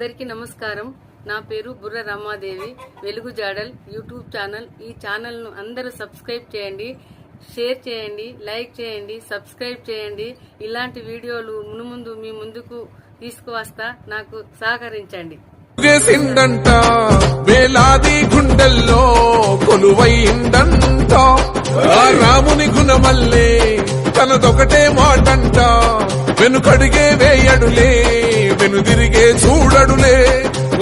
అందరికీ నమస్కారం. నా పేరు బుర్ర రమాదేవి. వెలుగు జాడల్ యూట్యూబ్ ఛానల్. ఈ ఛానల్ను అందరూ సబ్స్క్రైబ్ చేయండి షేర్ చేయండి లైక్ చేయండి సబ్స్క్రైబ్ చేయండి. ఇలాంటి వీడియోలు మునుముందు మీ ముందుకు తీసుకువస్తా నాకు సహకరించండి. వేలాది గుండెల్లో కొలువైందంట. రాముని గుణమల్లే తనదొకటే మాటంట వెనుకడిగే వేయడులే. చూడడులే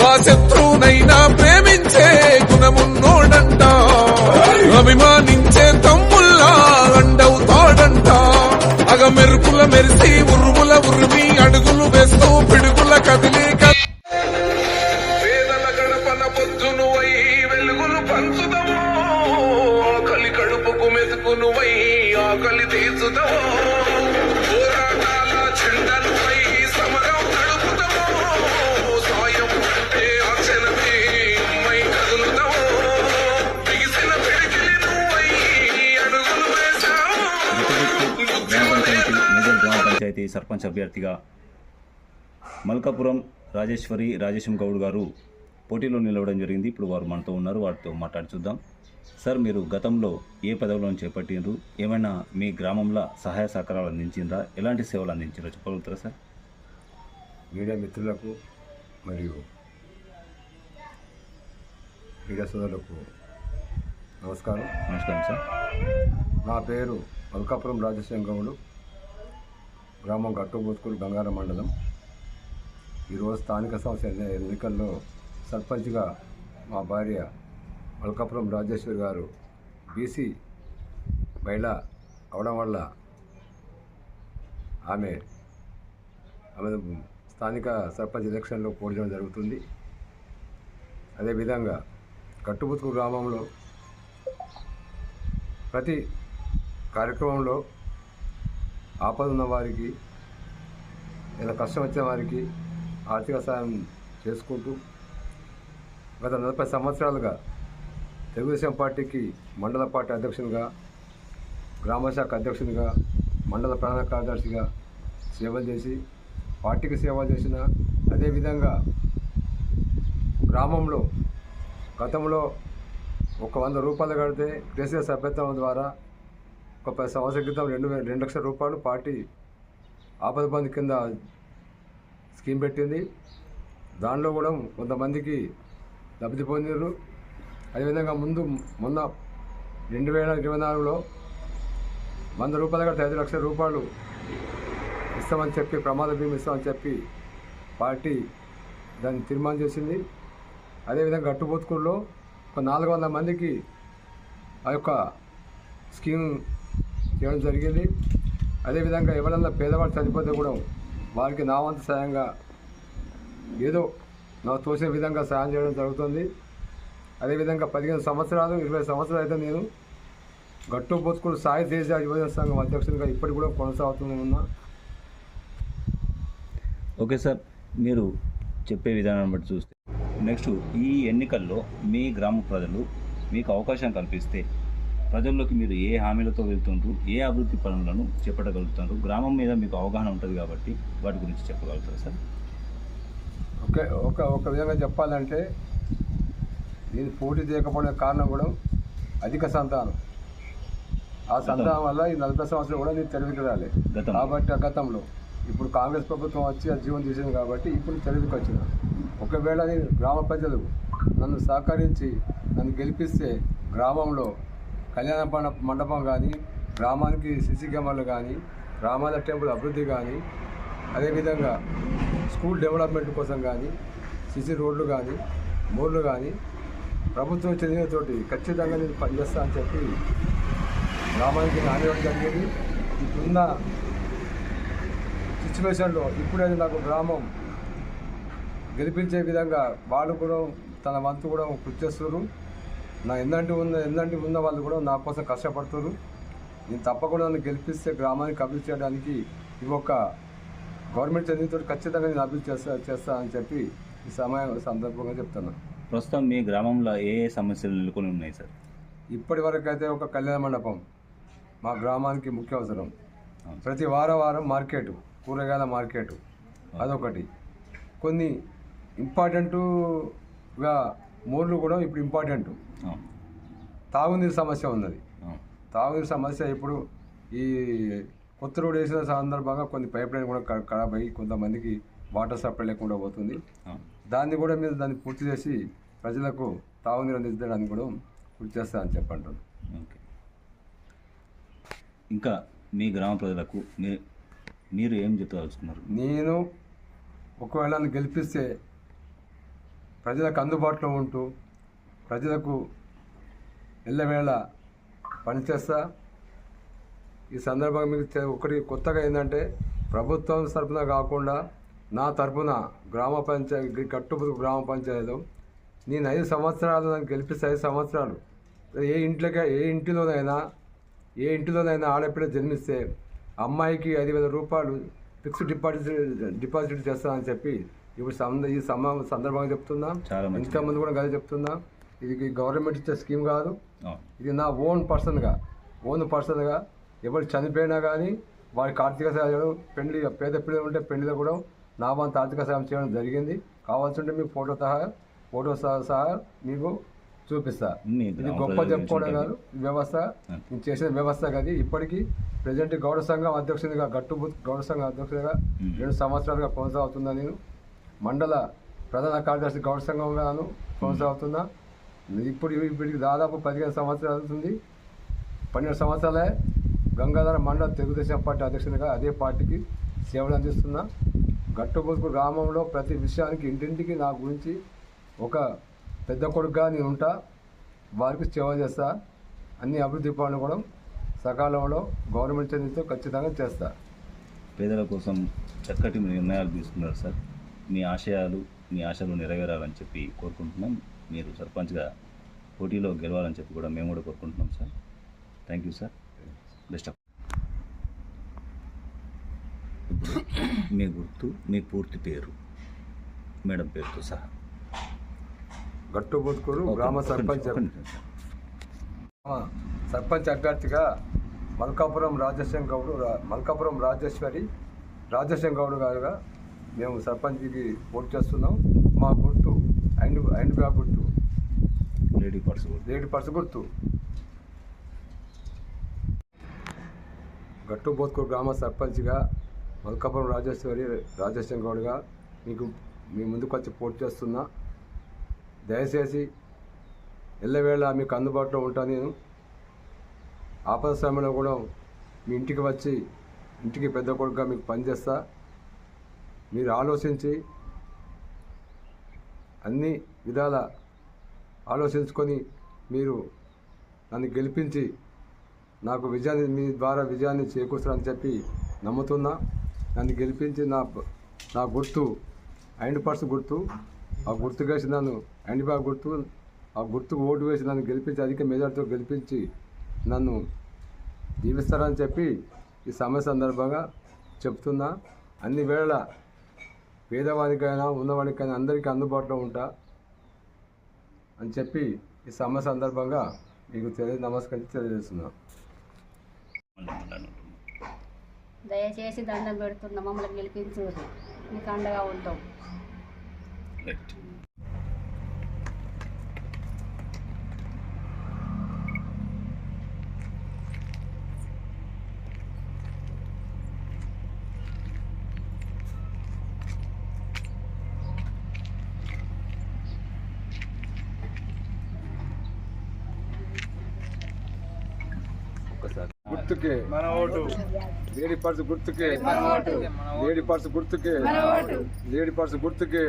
ఆ శత్రువునైనా ప్రేమించే గుణమున్నోడంట. అభిమానించే తమ్ముల్లా అండవుతాడంట అగ మెరుపుల మెరిసి ఉరుముల ఉరిమి అడుగులు వేస్తూ పిడుగుల కదిలి సర్పంచ్ అభ్యర్థిగా మల్కాపురం రాజేశ్వరి రాజేశం గౌడ్ గారు పోటీలో నిలవడం జరిగింది. ఇప్పుడు వారు మనతో ఉన్నారు. వారితో మాట్లాడి చూద్దాం. సార్ మీరు గతంలో ఏ పదవులను చేపట్టినరు ఏమైనా మీ గ్రామంలో సహాయ సహకారాలు అందించిందా ఎలాంటి సేవలు అందించారో చెప్పగలుగుతారా సార్? మీడియా మిత్రులకు మరియు మీడియా సోదరులకు నమస్కారం. నమస్కారం సార్. నా పేరు మల్కాపురం రాజశేఖర గౌడు. గ్రామం గట్టుబోతుకూరు గంగారం మండలం. ఈరోజు స్థానిక సంస్థ ఎన్నికల్లో సర్పంచ్గా మా భార్య మల్కాపురం రాజేశ్వరి గారు బీసీ మహిళ అవడం వల్ల ఆమె ఆమె స్థానిక సర్పంచ్ ఎలక్షన్లో పోటీ జరుగుతుంది. అదేవిధంగా కట్టుబుతుకు గ్రామంలో ప్రతి కార్యక్రమంలో ఆపద ఉన్న వారికి ఏదైనా కష్టం వచ్చిన వారికి ఆర్థిక సాయం చేసుకుంటూ గత నలభై సంవత్సరాలుగా తెలుగుదేశం పార్టీకి మండల పార్టీ అధ్యక్షునిగా గ్రామశాఖ అధ్యక్షునిగా మండల ప్రధాన కార్యదర్శిగా సేవలు చేసి పార్టీకి సేవలు చేసిన అదేవిధంగా గ్రామంలో గతంలో ఒక వంద రూపాయలు కడితే కేసీఆర్ సభ్యత్వం ద్వారా ఒక పది సంవత్సరాల క్రితం రెండు రెండు లక్షల రూపాయలు పార్టీ ఆపద బంధు కింద స్కీమ్ పెట్టింది. దానిలో కూడా కొంతమందికి లబ్ధి పొందినారు అదేవిధంగా ముందు మొన్న రెండు వేల ఇరవై నాలుగులో వంద రూపాయలు కడితే ఐదు లక్షల రూపాయలు ఇస్తామని చెప్పి ప్రమాద బీమా ఇస్తామని చెప్పి పార్టీ దాన్ని తీర్మానం చేసింది. అదేవిధంగా గట్టుబోతుకూరులో ఒక నాలుగు వందల మందికి ఆ యొక్క స్కీమ్ చేయడం జరిగింది. అదేవిధంగా ఎవరన్నా పేదవాళ్ళు చనిపోతే కూడా వారికి నా వంతు సాయంగా ఏదో నాకు తోసే విధంగా సాయం చేయడం జరుగుతుంది. అదేవిధంగా పదిహేను సంవత్సరాలు ఇరవై సంవత్సరాలు అయితే నేను గట్టు బతుకుడు సాయి దేశ యువజన సంఘం అధ్యక్షునిగా ఇప్పటికి కూడా కొనసాగుతూనే ఉన్నా. ఓకే సార్ మీరు చెప్పే విధానాన్ని బట్టి చూస్తే నెక్స్ట్ ఈ ఎన్నికల్లో మీ గ్రామ ప్రజలు మీకు అవకాశం కల్పిస్తే ప్రజల్లోకి మీరు ఏ హామీలతో వెళ్తుంటారు ఏ అభివృద్ధి పనులను చేపట్టగలుగుతారు గ్రామం మీద మీకు అవగాహన ఉంటుంది కాబట్టి వాటి గురించి చెప్పగలుగుతారు సార్? ఒకే ఒక ఒక విధంగా చెప్పాలంటే నేను పోటీ చేయకపోవడం కారణం కూడా అధిక సంతానం. ఆ సంతానం వల్ల ఈ నలభై సంవత్సరాలు కూడా నేను తెలివికి రాలే. కాబట్టి ఆ గతంలో ఇప్పుడు కాంగ్రెస్ ప్రభుత్వం వచ్చి ఆ జీవనం తీసింది కాబట్టి ఇప్పుడు తెలివికి వచ్చిన. ఒకవేళ నేను గ్రామ ప్రజలు నన్ను సహకరించి నన్ను గెలిపిస్తే గ్రామంలో కళ్యాణ మండపం కానీ గ్రామానికి సిసి కెమెరాలు కానీ గ్రామాల టెంపుల్ అభివృద్ధి కానీ అదేవిధంగా స్కూల్ డెవలప్మెంట్ కోసం కానీ సిసి రోడ్లు కానీ మోర్లు కానీ ప్రభుత్వం చెందినతోటి ఖచ్చితంగా నేను పనిచేస్తా అని చెప్పి గ్రామానికి హామీ జరిగేది. ఇప్పుడున్న సిచ్యువేషన్లో ఇప్పుడైతే నాకు గ్రామం గెలిపించే విధంగా వాళ్ళు కూడా తన వంతు కూడా కృషి చేస్తున్నారు. నా ఎందంటి ఉన్న ఎందంటి ఉన్న వాళ్ళు కూడా నా కోసం కష్టపడుతున్నారు నేను తప్పకుండా నన్ను గెలిపిస్తే గ్రామానికి అభివృద్ధి చేయడానికి ఈ ఒక్క గవర్నమెంట్ చదివితో ఖచ్చితంగా నేను అభివృద్ధి చేస్తా చేస్తా అని చెప్పి ఈ సమయం సందర్భంగా చెప్తున్నాను ప్రస్తుతం మీ గ్రామంలో ఏ ఏ సమస్యలు నెలకొని ఉన్నాయి సార్? ఇప్పటి వరకు అయితే ఒక కళ్యాణ మండపం మా గ్రామానికి ముఖ్య అవసరం. ప్రతి వారం వారం మార్కెట్ కూరగాయల మార్కెట్ అదొకటి. కొన్ని ఇంపార్టెంట్గా మోర్లు కూడా ఇప్పుడు ఇంపార్టెంట్ తాగునీరు సమస్య ఉన్నది. తాగునీరు సమస్య ఇప్పుడు ఈ కొత్త రోడ్ వేసిన సందర్భంగా కొన్ని పైప్ లైన్ కూడా ఖరాబ్ అయ్యి కొంతమందికి వాటర్ సప్లై లేకుండా పోతుంది. దాన్ని కూడా మీరు దాన్ని పూర్తి చేసి ప్రజలకు తాగునీరు అందించడానికి కూడా పూర్తి చేస్తారని చెప్పంటారు. ఓకే. ఇంకా మీ గ్రామ ప్రజలకు మీరు ఏం చెప్పదలుచుకున్నారు? నేను ఒకవేళ గెలిపిస్తే ప్రజలకు అందుబాటులో ఉంటూ ప్రజలకు ఎల్లవేళ పనిచేస్తా ఈ సందర్భంగా మీకు ఒకటి కొత్తగా ఏంటంటే ప్రభుత్వం తరఫున కాకుండా నా తరపున గ్రామ పంచాయతీ కట్టుబడి గ్రామ పంచాయతీలో నేను ఐదు సంవత్సరాలు నన్ను గెలిపిస్తే ఐదు సంవత్సరాలు. ఏ ఇంట్లోకి ఏ ఇంటిలోనైనా ఏ ఇంటిలోనైనా ఆడపిల్ల జన్మిస్తే అమ్మాయికి ఐదు వేల రూపాయలు ఫిక్స్డ్ డిపాజిట్ డిపాజిట్ చేస్తానని చెప్పి ఇప్పుడు ఈ సమ సందర్భంగా చెప్తున్నా. చాలా మంచిది. ఇంతకుముందు కూడా అదే చెప్తున్నా. ఇది గవర్నమెంట్ ఇచ్చే స్కీమ్ కాదు. ఇది నా ఓన్ పర్సన్గా. ఓన్ పర్సన్గా. ఎవరు చనిపోయినా కానీ వారికి ఆర్థిక సహాయం పెళ్ళి పేద పిల్లలు ఉంటే పెళ్ళిలో కూడా నా వంతు ఆర్థిక సహాయం చేయడం జరిగింది. కావాల్సి ఉంటే మీకు ఫోటో సహా ఫోటో సహా సహా మీకు చూపిస్తా. ఇది గొప్ప చెప్పుకోవడం కాదు. వ్యవస్థ. నేను చేసిన వ్యవస్థ కాదు. ఇప్పటికీ ప్రజెంట్ గౌడ సంఘం అధ్యక్షునిగా గట్టుబు గౌడ సంఘం అధ్యక్షుడిగా. రెండు సంవత్సరాలుగా కొనసాగుతున్నా నేను. మండల ప్రధాన కార్యదర్శి గౌడ సంఘంగాను కొనసాగుతున్నా ఇప్పుడు ఇప్పటికి దాదాపు పదిహేను సంవత్సరాలు అవుతుంది. పన్నెండు సంవత్సరాలే గంగాధర మండల తెలుగుదేశం పార్టీ అధ్యక్షునిగా అదే పార్టీకి సేవలు అందిస్తున్నా. గట్టుబుతుకు గ్రామంలో ప్రతి విషయానికి ఇంటింటికి నా గురించి ఒక పెద్ద కొడుకుగా నేను ఉంటా. వారికి సేవ చేస్తా. అన్ని అభివృద్ధి పనులు కూడా సకాలంలో గవర్నమెంట్ చర్యలతో ఖచ్చితంగా చేస్తా. పేదల కోసం చక్కటి నిర్ణయాలు తీసుకున్నారు సార్. మీ ఆశయాలు మీ ఆశలు నెరవేరాలని చెప్పి కోరుకుంటున్నాం. మీరు సర్పంచ్గా పోటీలో గెలవాలని చెప్పి కూడా మేము కూడా కోరుకుంటున్నాం sir. Thank you sir best of ఇప్పుడు మీ గుర్తు మీ పూర్తి పేరు మేడం పేరుతో సహా. గట్టుబుతుకూరు ఓకే, గ్రామ సర్పంచ్ సర్పంచ్ అభ్యర్థిగా మల్కాపురం రాజేశం గౌడ్ రా- మల్కాపురం రాజేశ్వరి రాజేశం గౌడ్ గారుగా మేము సర్పంచ్కి పోటీ చేస్తున్నాం. మా గుర్తు అండ్ అండ్ బ్యాగ్ గుర్తు. Lady purse. లేడీ పర్స్ గుర్తు. గట్టుబోత్కూరు గ్రామ సర్పంచ్గా మల్కాపురం రాజేశ్వరి రాజేశం గౌడ్గా మీకు మీ ముందుకు వచ్చి పోటీ చేస్తున్నా. దయచేసి ఎల్లవేళ మీకు అందుబాటులో ఉంటాను నేను. ఆపద సమయంలో కూడా మీ ఇంటికి వచ్చి ఇంటికి పెద్ద కొడుకుగా మీకు పనిచేస్తా. మీరు ఆలోచించి అన్ని విధాల ఆలోచించుకొని మీరు నన్ను గెలిపించి నాకు విజయాన్ని మీ ద్వారా విజయాన్ని చేకూరుస్తారని చెప్పి నమ్ముతున్నా. నన్ను గెలిపించి నా నా గుర్తు ఐండ్ పర్స్ గుర్తు ఆ గుర్తు వేసి నన్ను ఐండ్ బ్యాగ్ గుర్తు ఆ గుర్తుకు ఓటు వేసి నన్ను గెలిపించి అధిక మెజార్టీతో గెలిపించి నన్ను దీవిస్తారని చెప్పి ఈ సమయ సందర్భంగా చెప్తున్నా. అన్ని వేళ పేదవానికైనా ఉన్నవానికైనా అందరికీ అందుబాటులో ఉంటా అని చెప్పి ఈ సమ్మె సందర్భంగా మీకు తెలియ నమస్కరించి తెలియజేస్తున్నాను మాట్లాడండి. దయచేసి దండం పెడుతున్న మమ్మల్ని గెలిపించు. మీకు అండగా ఉంటాం. గుర్తుకే. మన ఓటు. లేడీ పర్స్ గుర్తుకే. మన ఓటు. లేడీ పర్స్ గుర్తుకే. లేడీ పర్స్ గుర్తుకే.